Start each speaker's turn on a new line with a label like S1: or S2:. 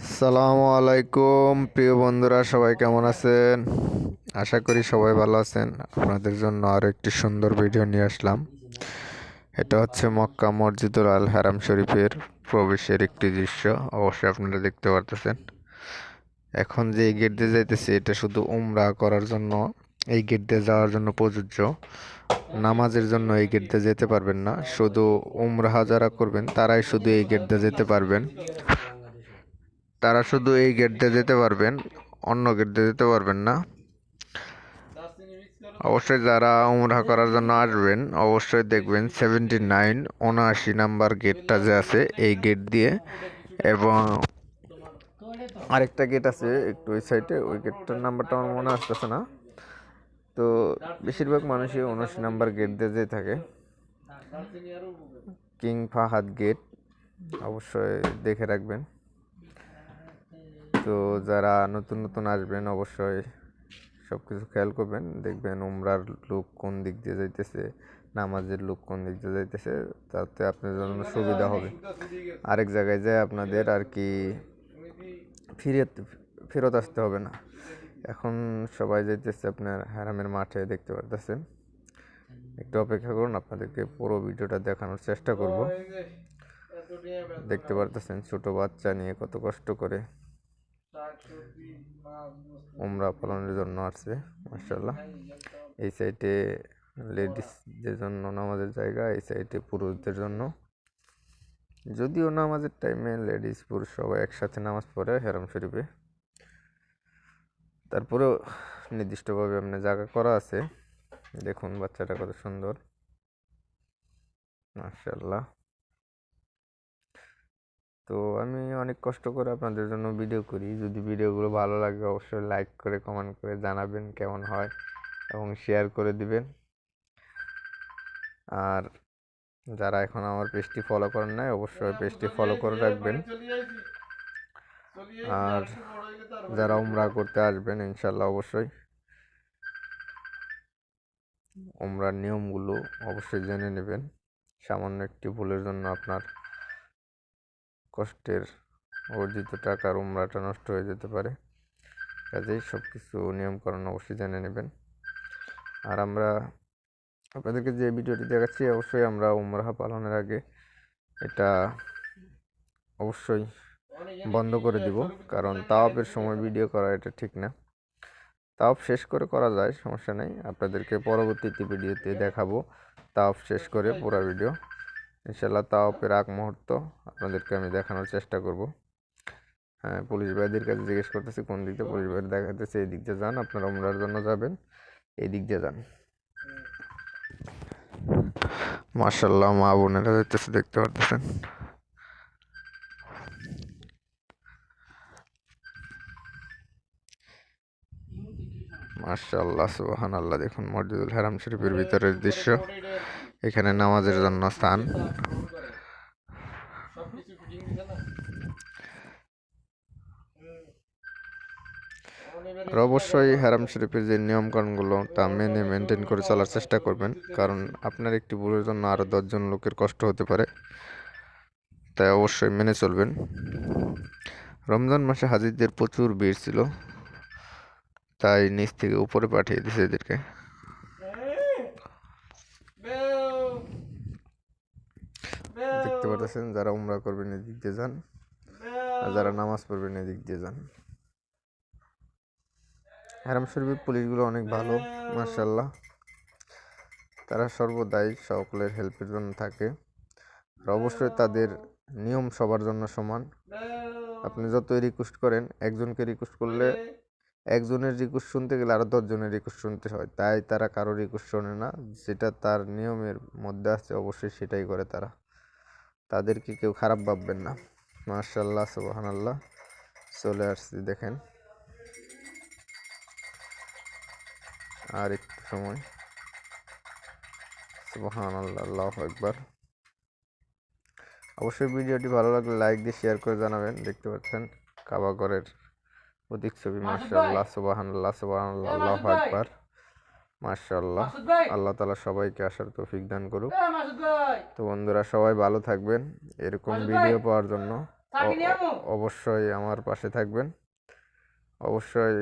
S1: আসসালামু আলাইকুম, প্রিয় বন্ধুরা, সবাই কেমন আছেন? আশা করি সবাই ভালো আছেন। আপনাদের জন্য আরও একটি সুন্দর ভিডিও নিয়ে আসলাম। এটা হচ্ছে মক্কা মসজিদুল আল হারাম শরীফের প্রবেশের একটি দৃশ্য, অবশ্যই আপনারা দেখতে পারতেছেন। এখন যে এই গেট দিয়ে যাইতেছে, এটা শুধু উমরা করার জন্য, এই গেট দিয়ে যাওয়ার জন্য প্রযোজ্য। নামাজের জন্য এই গেট দিয়ে যেতে পারবেন না। শুধু উমরাহা যারা করবেন, তারাই শুধু এই গেট দিয়ে যেতে পারবেন। তারা শুধু এই গেট দিয়ে যেতে পারবেন, অন্য গেট দিয়ে যেতে পারবেন না। অবশ্যই যারা উমরা করার জন্য আসবেন, অবশ্যই দেখবেন সেভেন্টি নাইন উনআশি নাম্বার গেটটা যে আছে, এই গেট দিয়ে এবং আরেকটা গেট আছে একটু ওই সাইডে ওই গেটটার নাম্বারটা আমার মনে আসতেছে না। তো বেশিরভাগ মানুষই উনআশি নাম্বার গেট দিয়ে যেয়ে থাকে। কিং ফাহাদ গেট অবশ্যই দেখে রাখবেন। তো যারা নতুন নতুন আসবেন অবশ্যই সব কিছু খেয়াল করবেন। দেখবেন উমরার লোক কোন দিক দিয়ে যাইতেছে, নামাজের লোক কোন দিক দিয়ে যাইতেছে, তাতে আপনার জন্য সুবিধা হবে। আরেক জায়গায় যায় আপনাদের আর কি ফিরে ফেরত আসতে হবে না। এখন সবাই যাইতেছে আপনার হারামের মাঠে, দেখতে পারতেছেন। একটু অপেক্ষা করুন, আপনাদেরকে পুরো ভিডিওটা দেখানোর চেষ্টা করব। দেখতে পারতেছেন ছোট বাচ্চা নিয়ে কত কষ্ট করে। উমরা পালনের জন্য আসছে মার্শাল্লাহ এই সাইডে লেডিসদের জন্য নামাজের জায়গা, এই সাইডে পুরুষদের জন্য। যদিও নামাজের টাইমে লেডিস পুরুষ সবাই একসাথে নামাজ পড়ে হেরাম শরীফে। তারপরেও নির্দিষ্টভাবে আপনার জায়গা করা আছে। দেখুন, বাচ্চাটা কত সুন্দর। মার্শাল্লাহ তো আমি অনেক কষ্ট করে আপনাদের জন্য ভিডিও করি। যদি ভিডিওগুলো ভালো লাগে অবশ্যই লাইক করে কমেন্ট করে জানাবেন কেমন হয় এবং শেয়ার করে দিবেন। আর যারা এখন আমার পেজটি ফলো করেন নাই অবশ্যই পেজটি ফলো করে রাখবেন। আর যারা উমরা করতে আসবেন ইনশাল্লাহ অবশ্যই। উমরার নিয়মগুলো অবশ্যই জেনে নেবেন। সামান্য একটি ভুলের জন্য আপনার কষ্টের অর্জিত টাকার উমরাটা নষ্ট হয়ে যেতে পারে। কাজেই সব কিছু নিয়মকানুন অবশ্যই জেনে নেবেন। আর আমরা আপনাদেরকে যে ভিডিওটি দেখাচ্ছি, অবশ্যই আমরা উমরাহা পালনের আগে এটা অবশ্যই বন্ধ করে দিব, কারণ তাওয়াপের সময় ভিডিও করা এটা ঠিক না। তাওয়াপ শেষ করে করা যায়, সমস্যা নেই। আপনাদেরকে পরবর্তীতে ভিডিওতে দেখাবো তাওয়াপ শেষ করে পুরো ভিডিও। ইনশাল্লাহ তাওয়াপের আগ মুহূর্ত আপনাদেরকে আমি দেখানোর চেষ্টা করব। হ্যাঁ পুলিশ ভাইদের কাছে জিজ্ঞেস করতেছি, কোন দিক দিয়ে পুলিশ ভাই দেখাতেছে এই দিক দিয়ে যান, আপনারা উমরার জন্য যাবেন, এই দিক দিয়ে যান। মার্শাল্লাহ মা বোনেরা যাইতেছে, দেখতে পারতেছেন। মার্শাল্লাহ সুবাহান আল্লাহ দেখুন মসজিদুল হারাম শরীফের ভিতরের দৃশ্য। এখানে নামাজের জন্য স্থান। অবশ্যই হারাম শরীফের যে নিয়মকানুনগুলো, তা মেনে মেনটেন করে চলার চেষ্টা করবেন, কারণ আপনার একটি ভুলের জন্য আরও দশজন লোকের কষ্ট হতে পারে। তাই অবশ্যই মেনে চলবেন। রমজান মাসে হাজিদের প্রচুর ভিড় ছিল, তাই নিচ থেকে উপরে পাঠিয়ে দিয়েছে এদেরকে। পাচ্ছেন যারা উমরা করবেন এদিক দিয়ে যান, আর যারা নামাজ পড়বেন এদিক দিয়ে যান। হারাম শরীফের পুলিশগুলো অনেক ভালো মার্শাল্লাহ তারা সর্বদাই সকলের হেল্পের জন্য থাকে, আর অবশ্যই তাদের নিয়ম সবার জন্য সমান। আপনি যতই রিকোয়েস্ট করেন, একজনকে রিকোয়েস্ট করলে একজনের রিকোয়েস্ট শুনতে গেলে আরও দশজনের রিকোয়েস্ট শুনতে হয়। তাই তারা কারও রিকোয়েস্ট শোনে না, যেটা তার নিয়মের মধ্যে আছে, অবশ্যই সেটাই করে তারা। তাদেরকে কেউ খারাপ ভাববেন না। মার্শাল্লাহ সুবাহান আল্লাহ চলে আসছি দেখেন। আর একটু সময়। সুবাহান আল্লাহ আল্লাহ একবার অবশ্যই ভিডিওটি ভালো লাগলে লাইক দিয়ে শেয়ার করে জানাবেন। দেখতে পাচ্ছেন কাবাগরের অধিক ছবি মার্শাল্লাহ সুবাহান আল্লাহ সুবাহান আল্লাহ আল্লাহ একবার মার্শাল্লাহ আল্লাহ তালা সবাইকে আসার তৌফিক দান করুক। তো বন্ধুরা সবাই ভালো থাকবেন। এরকম ভিডিও পাওয়ার জন্য অবশ্যই আমার পাশে থাকবেন। অবশ্যই